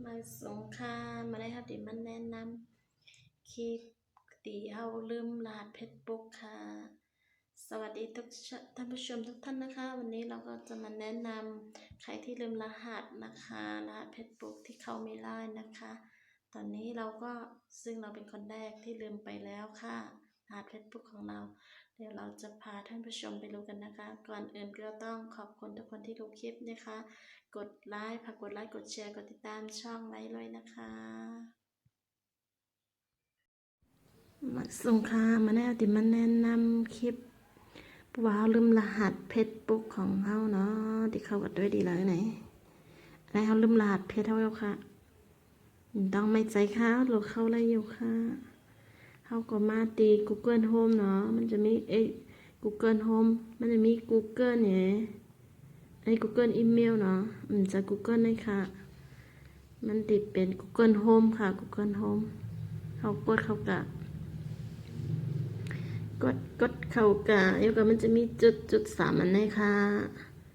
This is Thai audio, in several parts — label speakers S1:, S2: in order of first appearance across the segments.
S1: มาสงครามาได้ครับดิมันแนะนำคลิปตีเอาลืมรหัสเพชรบุกค่ะ สวัสดีทุกท่านผู้ชมทุกท่านนะคะ วันนี้เราก็จะมาแนะนำใครที่ลืมรหัสนะคะรหัสเพชรบุกที่เขาไม่ได้นะคะ ตอนนี้เราก็ซึ่งเราเป็นคนแรกที่ลืมไปแล้วค่ะรหัสเพชรบุกของเรา ดี๋ยวเราจะพาท่านผู้ชมไปดูกันนะคะ ก่อนอื่นก็ต้องขอบคุณทุกคนที่ดูคลิปนะคะ กดไลค์ฝากกดไลค์กดแชร์กดติดตามช่องไว้เลยนะคะมาสงครามาแน่ติมันแนะนำคลิปว้าวลืมรหัสเพชรบุ๊กของเขาเนาะที่เขากันด้วยดีแล้วไหนอะไรเขาลืมรหัสเพชรเท่าไหร่ค่ะ ต้องไม่ใจค่ะหรือเข้าอะไรอยู่ค่ะ เขาก็มาตี Google Home เนาะ มันจะมีเอ้ Google Home มันจะมี Google เนี่ยไอ้ Google อีเมลเนาะอืมจาก Google เลยค่ะ มันติดเป็น Google Home ค่ะ Google Home เขากดเข้ากะกดกดเข้ากะเดี๋ยวก็มันจะมีจุดจุดสามอันเลยค่ะ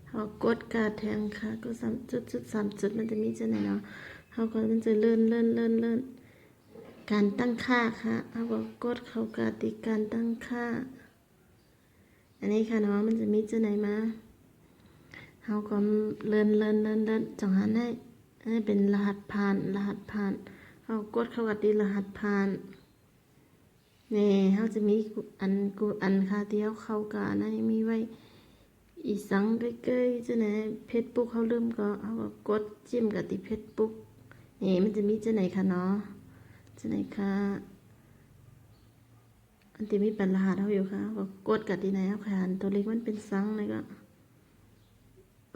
S1: เขากดกะแทงค่ะ ก็สามจุดจุดสามจุดมันจะมีจะไหนเนาะเขาก็มันจะเลื่อนเลื่อนเลื่อนเลื่อน การตั้งค่าค่ะเขาก็กดเข้ากะติดการตั้งค่า อันนี้ค่ะเนาะมันจะมีจะไหนมาเขาก็เลื่อนเลื่อนเลื่อนเลื่อนจังหันให้ให้เป็นรหัสผ่านรหัสผ่านเขากดเข้ากับที่รหัสผ่านนี่เขาจะมีอันกูอันคาเดียวเข้ากับอันนั้มีไว้อีสังใกล้ๆจะไหนเพจบุ๊กเขาเริ่มก็เขาก็กดจิ้มกับที่เพจบุ๊กนี่มันจะมีจะไหนคะเนาะ จะไหนคะอันที่มีป็นรหัสเขาอยู่ค่ะเขาก็กดกับที่ไหนเขาขานตัวเล็กมันเป็นสังเลยก็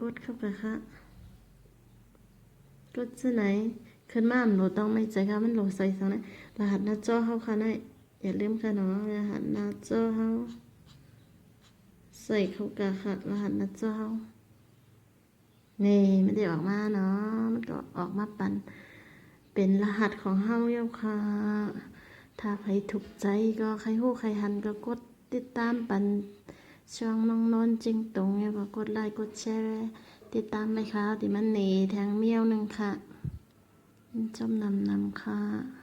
S1: กดเข้าไปค่ะกดที่ไหนขึ้นมามันโหลดต้องไม่ใจค่ะมันโหลดใส่สังไหนรหัสหน้าจอเขาค่ะนายอย่าลืมค่ะเนาะรหัสหน้าจอเขาใส่เข้ากะค่ะรหัสหน้าจอเขานี่ไม่ได้ออกมาเนาะมันก็ออกมาปัน เป็นรหัสของเฮาเย้าค่ะ ถ้าใครถูกใจก็ใครหู้ใครหันก็กดติดตามปันช่องน้องนนจริงตรงเนี่ยก็กดไลค์กดแชร์ติดตามไหมคะติมันหนีแทงเมี้ยวหนึ่งค่ะจมนำนำค่ะ